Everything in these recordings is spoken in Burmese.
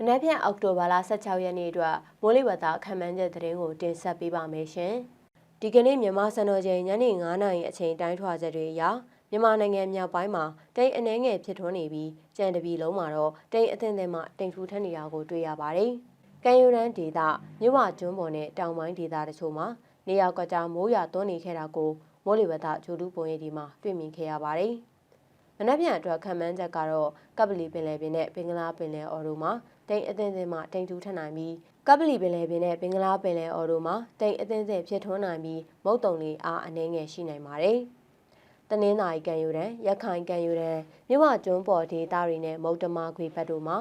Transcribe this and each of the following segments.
မနက်ဖြန်အောက်တိုဘာလ16ရက်နေ့အတွက်မိုးလေဝသခန့်မှန်းချက်သတင်းကိုတင်ဆက်ပေးပါမယ်ရှင်။ဒီကနေ့မြန်မာစံတော်ချိန်ညနေ9:00နာရီအချိန်တိုင်းထွာချက်တွေအရမြန်မာနိုင်ငံမြောက်ပိုင်းမှာတိမ်အနှဲငယ်ဖြစ်ထွန်းနေပြီးကြံတပြီလုံးမှာတော့တိမ်အသင့်အသင့်မှတိမ်ထူထပ်နေတာကိုတွေ့ရပါတယ်။ကံယူရန်ဒေသမြဝကျွန်းပေါ်နဲ့တောင်ပိုင်းဒေသတချို့မှာနေရာကွက်ကြားမိုးရွာသွန်းနေခဲ့တာကိုမိုးလေဝသဂျိုတူပုံရိပ်ဒီမှာတွေ့မြင်ခဲ့ရပါတယ်။မနက်ဖြန်အတွက်ခံမှန်းချက်ကတော့ကပလီပင်လယ်ပင်နဲ့ဘင်္ဂလားပင်လယ်အော်တို့မှာ တိမ်အသင့်အသင့်မှတိမ်ထူထပ်နိုင်ပြီးကပလီပင်လယ်ပင်နဲ့ဘင်္ဂလားပင်လယ်အော်တို့မှာတိမ်အသင့်အသင့်ဖြစ်ထွန်းနိုင်ပြီးမုတ်တုံလေးအားအနှဲငယ်ရှိနိုင်ပါတယ်။တနင်္သာရီကံယူရန်ရခိုင်ကံယူရန်မြဝကျွန်းပေါ်ဒေသတွေနဲ့မုတ်တမခွေဘက်တို့မှာ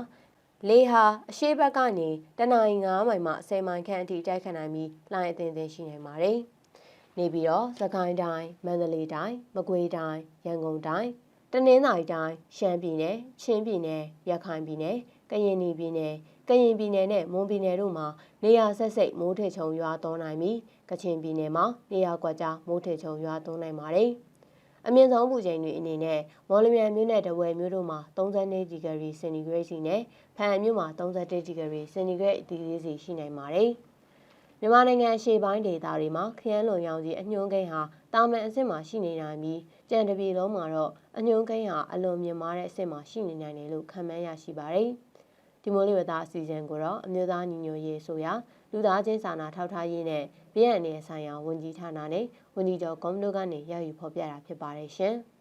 လေဟာအရှိဘက်ကနေတနင်္ဂနွေ9မိုင်မှ10မိုင်ခန့်အထိတိုက်ခတ်နိုင်ပြီးလှိုင်းအသင့်အသင့်ရှိနိုင်ပါတယ်။နေပြီးတော့သခိုင်းတိုင်းမန္တလေးတိုင်းမကွေးတိုင်းရန်ကုန်တိုင်းတ နင်္သာရီတိုင်းရှမ်းပြည်နယ်ချင်းပြည်နယ်ရခိုင်ပြည်နယ်ကရင်ပြည်နယ်ကရင်ပြည်နယ်နဲ့မွန်ပြည်နယ်တို့မှာနေရာဆက်စိတ်မိုးထစ်ချုံရွာသွန်းနိုင်ပြီးကချင်ပြည်နယ်မှာနေရာကွက်ကြားမိုးထစ်ချုံရွာသွန်းနိုင်ပါတယ်။အမြင့်ဆုံးပူချိန်တွေအနေနဲ့မော်လမြိုင်မြို့နယ်တဝယ်မြို့တို့မှာ32ဒီဂရီစင်တီဂရိတ်စီနဲ့ဖန်မြို့မှာ31ဒီဂရီစင်တီဂရိတ်အသီးသီးစီရှိနိုင်ပါတယ်။မြန်မာနိုင်ငံအရှေ့ပိုင်းဒေသတွေမှာခရမ်းလွန်ရောင်ကြီးအညွှန်းကိန်းဟာ တာမန်အဆင့်မှာရှိနေနိုင်ပြီးကြံတပြည်လုံးမှာတော့အညွှန်းကိန်းဟာအလွန်မြင့်မားတဲ့အဆင့်မှာရှိနေနိုင်တယ်လို့ခန့်မှန်းရရှိပါတယ်။ဒီမိုးလေဝသအစီအစဉ်ကိုတော့အမျိုးသားညီညွတ်ရေးဆိုရာလူသားချင်းစာနာထောက်ထားရေးနဲ့ပြည်내ဆိုင်ရာဝန်ကြီးဌာနနဲ့ဝန်ကြီးချုပ်ကွန်မတို့ကနေရယူဖော်ပြတာဖြစ်ပါတယ်ရှင်။